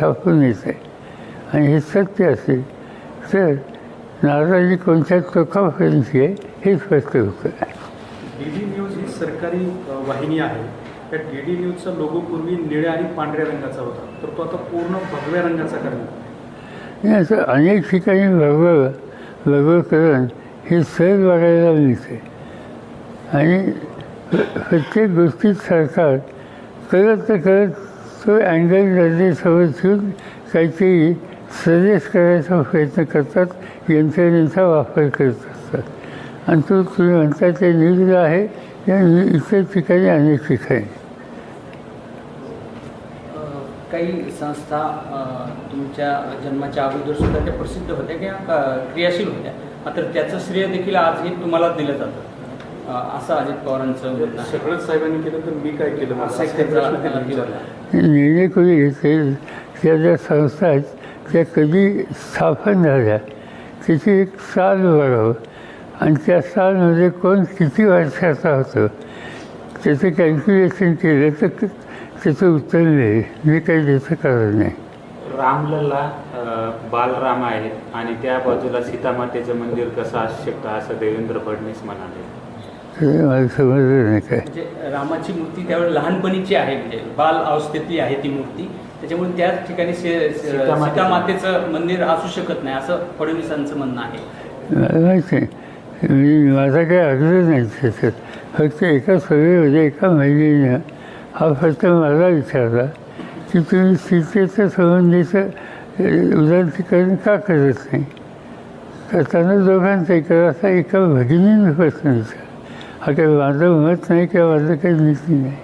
छापून येत. आहे आणि हे सत्य असेल तर नाराजी कोणत्या टोकापर्यंतची आहे हे स्पष्ट होतं. डी डी न्यूज ही सरकारी वाहिनी आहे. त्या डी डी न्यूजचा लोगो पूर्वी निळ्या आणि पांढऱ्या रंगाचा होता. तर तो आता पूर्ण भगव्या रंगाचा आणि असं अनेक ठिकाणी वेगळं करून हे सहज बघायला मिळते. आणि प्र- प्रत्येक गोष्टीत सरकार करत तर करत तो अँगल दर्जेसोबत काहीतरी सजेस्ट करायचा प्रयत्न करतात यंत्रणेचा वापर करत असतात. आणि तो तुम्ही म्हणता ते न्यूजला आहे या इतर ठिकाणी अनेक ठिकाणी. काही संस्था तुमच्या जन्माच्या अगोदर सुद्धा त्या प्रसिद्ध होत्या किंवा क्रियाशील होत्या. मात्र त्याचं श्रेय देखील आजही तुम्हाला दिलं जातं. असं अजित पवारांचं आहे. सगळंच साहेबांनी केलं तर मी काय केलं? त्या ज्या संस्था आहेत त्या कधी स्थापन झाल्या? त्याची एक साल बघावं आणि त्या सालमध्ये कोण किती वर्षाचा होतं? त्याचं कॅल्क्युलेशन केलं तर क- त्याचं उत्तर मिळेल मी काही त्याचं कारण नाही. रामलला बालराम आहे आणि त्या बाजूला सीतामातेचं मंदिर कसं असू शकतं असं देवेंद्र फडणवीस म्हणाले. ते मला समजलं नाही काय. म्हणजे रामाची मूर्ती त्यावेळी लहानपणीची आहे म्हणजे बाल अवस्थेतली आहे ती मूर्ती. त्याच्यामुळे त्या ठिकाणी शे- श- सीतामातेचं- सीतामातेचं मंदिर असू शकत नाही असं फडणवीसांचं म्हणणं आहे. माहिती मी माझा काही आग्रह नाही त्याच्यात फक्त एका सभेमध्ये एका महिलेनं हा फक्त मला विचारला की तुम्ही सीतेचं संबंधीचं अ, उदात्तीकरण का करत नाही? करताना दोघांचं करा असा एका भगिनीनं प्रश्न विचारला. आता काही होत नाही किंवा माझं काही नीती नाही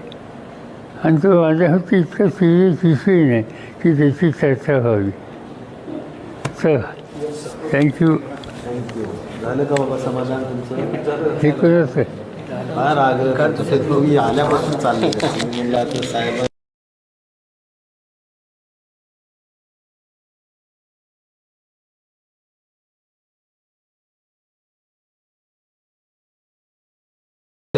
आणि तो माझ्यावरती इतकं सिरियस इश्यूही नाही की त्याची चर्चा व्हावी चला थँक्यू झालं का बाबा समाधान तुमचं हे करत आहे आल्यापासून चालले म्हणलं आता साहेब